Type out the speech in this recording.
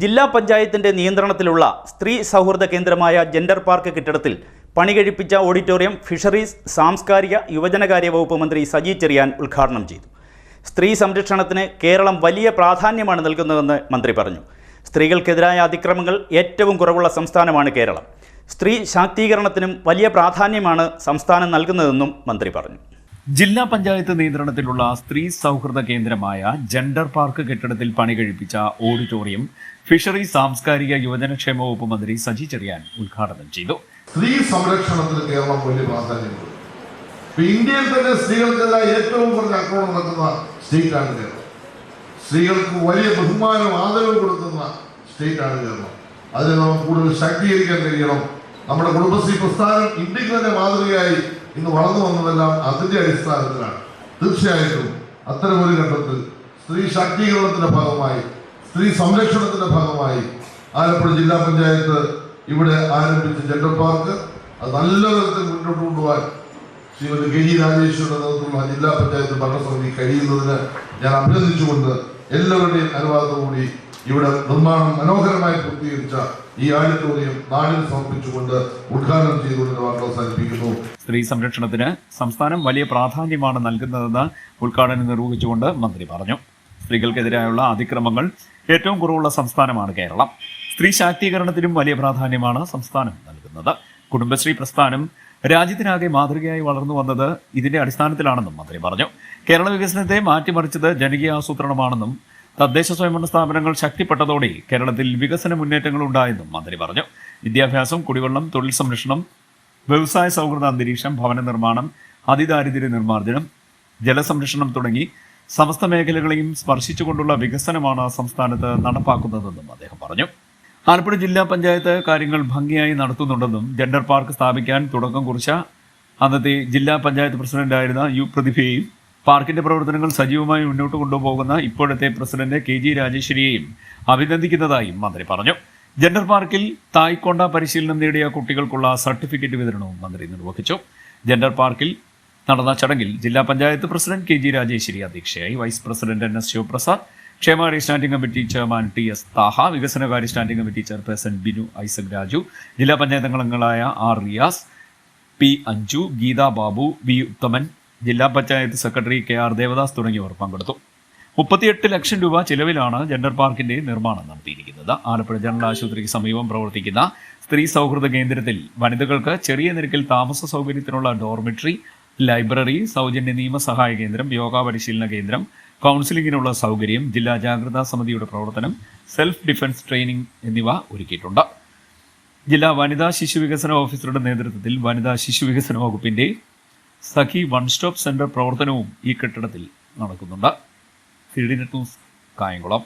ജില്ലാ പഞ്ചായത്തിന്റെ നിയന്ത്രണത്തിലുള്ള സ്ത്രീ സൗഹൃദ കേന്ദ്രമായ ജെൻഡർ പാർക്ക് കെട്ടിടത്തിൽ പണി കഴിപ്പിച്ച ഓഡിറ്റോറിയം ഫിഷറീസ് സാംസ്കാരിക യുവജനകാര്യ വകുപ്പ് മന്ത്രി സജി ചെറിയാൻ ഉദ്ഘാടനം ചെയ്തു. സ്ത്രീ സംരക്ഷണത്തിന് കേരളം വലിയ പ്രാധാന്യമാണ് നൽകുന്നതെന്ന് മന്ത്രി പറഞ്ഞു. സ്ത്രീകൾക്കെതിരായ അതിക്രമങ്ങൾ ഏറ്റവും കുറവുള്ള സംസ്ഥാനമാണ് കേരളം. സ്ത്രീ ശാക്തീകരണത്തിനും വലിയ പ്രാധാന്യമാണ് സംസ്ഥാനം നൽകുന്നതെന്നും മന്ത്രി പറഞ്ഞു. ജില്ലാ പഞ്ചായത്ത് നിയന്ത്രണത്തിലുള്ള സ്ത്രീ സൗഹൃദ കേന്ദ്രമായ ജെൻഡർ പാർക്ക് കെട്ടിടത്തിൽ പണി കഴിപ്പിച്ച ഓഡിറ്റോറിയം ഫിഷറി സാംസ്കാരിക യുവജനക്ഷേമ വകുപ്പ് മന്ത്രി സജി ചെറിയാൻ ഉദ്ഘാടനം ചെയ്തു. സ്ത്രീ സംരക്ഷണത്തിന് കേരളം വലിയ ഇപ്പൊ ഇന്ത്യയിൽ തന്നെ സ്ത്രീകൾക്കെതിരായ ഏറ്റവും കുറഞ്ഞ ആക്രമണം നടക്കുന്ന സ്റ്റേറ്റാണ് കേരളം. സ്ത്രീകൾക്ക് വലിയ ബഹുമാനം ആദരവും കൊടുക്കുന്ന സ്റ്റേറ്റാണ് കേരളം. അതിനെ നമുക്ക് കൂടുതൽ ശാക്തീകരിക്കാൻ കഴിയണം. നമ്മുടെ കുടുംബശ്രീ പ്രസ്ഥാനം ഇന്ത്യയ്ക്ക് തന്നെ മാതൃകയായി ഇന്ന് വളർന്നു വന്നതെല്ലാം അതിന്റെ അടിസ്ഥാനത്തിലാണ്. തീർച്ചയായിട്ടും അത്തരമൊരു ഘട്ടത്തിൽ സ്ത്രീ ശാക്തീകരണത്തിന്റെ ഭാഗമായി സ്ത്രീ സംരക്ഷണത്തിന്റെ ഭാഗമായി ആലപ്പുഴ ജില്ലാ പഞ്ചായത്ത് ഇവിടെ ആരംഭിച്ച ജെൻഡർ പാർക്ക് അത് നല്ല തരത്തിൽ മുന്നോട്ട് കൊണ്ടുപോകാൻ ശ്രീമതി കെ ജി രാജേശ്വരന്റെ നേതൃത്വത്തിലുള്ള ജില്ലാ പഞ്ചായത്ത് ഭരണസമിതി കഴിയുന്നതിന് ഞാൻ അഭിനന്ദിച്ചുകൊണ്ട് എല്ലാവരുടെയും അനുവാദത്തോടുകൂടി ഇവിടെ നിർമ്മാണം മനോഹരമായി പൂർത്തീകരിച്ച ഈ ആഡിറ്റോറിയം നാടിന് സമർപ്പിച്ചുകൊണ്ട് ഉദ്ഘാടനം ചെയ്തുകൊണ്ട് വാർത്ത അവസാനിപ്പിക്കുന്നു. സ്ത്രീ സംരക്ഷണത്തിന് സംസ്ഥാനം വലിയ പ്രാധാന്യമാണ് നൽകുന്നതെന്ന് ഉദ്ഘാടനം നിർവഹിച്ചുകൊണ്ട് മന്ത്രി പറഞ്ഞു. സ്ത്രീകൾക്കെതിരായുള്ള അതിക്രമങ്ങൾ ഏറ്റവും കുറവുള്ള സംസ്ഥാനമാണ് കേരളം. സ്ത്രീ ശാക്തീകരണത്തിനും വലിയ പ്രാധാന്യമാണ് സംസ്ഥാനം നൽകുന്നത്. കുടുംബശ്രീ പ്രസ്ഥാനം രാജ്യത്തിനാകെ മാതൃകയായി വളർന്നു വന്നത് ഇതിന്റെ അടിസ്ഥാനത്തിലാണെന്നും മന്ത്രി പറഞ്ഞു. കേരള വികസനത്തെ മാറ്റിമറിച്ചത് ജനകീയ ആസൂത്രണമാണെന്നും തദ്ദേശ സ്വയംഭരണ സ്ഥാപനങ്ങൾ ശക്തിപ്പെട്ടതോടെ കേരളത്തിൽ വികസന മുന്നേറ്റങ്ങൾ ഉണ്ടായെന്നും മന്ത്രി പറഞ്ഞു. വിദ്യാഭ്യാസം കുടിവെള്ളം തൊഴിൽ സംരക്ഷണം വ്യവസായ സൗഹൃദ അന്തരീക്ഷം ഭവന നിർമ്മാണം അതിദാരിദ്ര്യ നിർമ്മാർജനം ജലസംരക്ഷണം തുടങ്ങി സമസ്ത മേഖലകളെയും സ്പർശിച്ചുകൊണ്ടുള്ള വികസനമാണ് സംസ്ഥാനത്ത് നടപ്പാക്കുന്നതെന്നും അദ്ദേഹം പറഞ്ഞു. ആലപ്പുഴ ജില്ലാ പഞ്ചായത്ത് കാര്യങ്ങൾ ഭംഗിയായി നടത്തുന്നുണ്ടെന്നും ജെൻഡർ പാർക്ക് സ്ഥാപിക്കാൻ തുടക്കം കുറിച്ച അന്നത്തെ ജില്ലാ പഞ്ചായത്ത് പ്രസിഡന്റായിരുന്ന യു പ്രതിഭയെയും പാർക്കിന്റെ പ്രവർത്തനങ്ങൾ സജീവമായി മുന്നോട്ട് കൊണ്ടുപോകുന്ന ഇപ്പോഴത്തെ പ്രസിഡന്റ് കെ ജി രാജേശ്വരിയെയും അഭിനന്ദിക്കുന്നതായും മന്ത്രി പറഞ്ഞു. ജെൻഡർ പാർക്കിൽ തായ്ക്കൊണ്ട പരിശീലനം നേടിയ കുട്ടികൾക്കുള്ള സർട്ടിഫിക്കറ്റ് വിതരണവും മന്ത്രി നിർവഹിച്ചു. ജെൻഡർ പാർക്കിൽ നടന്ന ചടങ്ങിൽ ജില്ലാ panchayat president K G Rajeshwari അധ്യക്ഷയായി vice president N S Sivaprasad ക്ഷേമകാര്യ standing committee chairman T S Thaha വികസനകാര്യ standing committee chairperson Binu Isaac Raju ജില്ലാ പഞ്ചായത്ത് അംഗങ്ങളായ R Riyas P Anju Geetha Babu V Uthaman ജില്ലാ panchayat secretary K R Devadas തുടങ്ങിയവർ പങ്കെടുത്തു. മുപ്പത്തിയെട്ട് ലക്ഷം രൂപ ചിലവിലാണ് ജെൻഡർ പാർക്കിന്റെ നിർമ്മാണം നടത്തിയിരിക്കുന്നത്. ആലപ്പുഴ ജനറൽ ആശുപത്രിക്ക് സമീപം പ്രവർത്തിക്കുന്ന സ്ത്രീ സൗഹൃദ കേന്ദ്രത്തിൽ വനിതകൾക്ക് ചെറിയ നിരക്കിൽ താമസ സൗകര്യത്തിനുള്ള ഡോർമിറ്ററി ലൈബ്രറി സൗജന്യ നിയമസഹായ കേന്ദ്രം യോഗ പരിശീലന കേന്ദ്രം കൗൺസിലിംഗിനുള്ള സൗകര്യം ജില്ലാ ജാഗ്രതാ സമിതിയുടെ പ്രവർത്തനം സെൽഫ് ഡിഫൻസ് ട്രെയിനിങ് എന്നിവ ഒരുക്കിയിട്ടുണ്ട്. ജില്ലാ വനിതാ ശിശു വികസന ഓഫീസറുടെ നേതൃത്വത്തിൽ വനിതാ ശിശു വികസന വകുപ്പിന്റെ സഖി വൺ സ്റ്റോപ്പ് സെന്റർ പ്രവർത്തനവും ഈ കെട്ടിടത്തിൽ നടക്കുന്നുണ്ട്. C news Kayamkulam.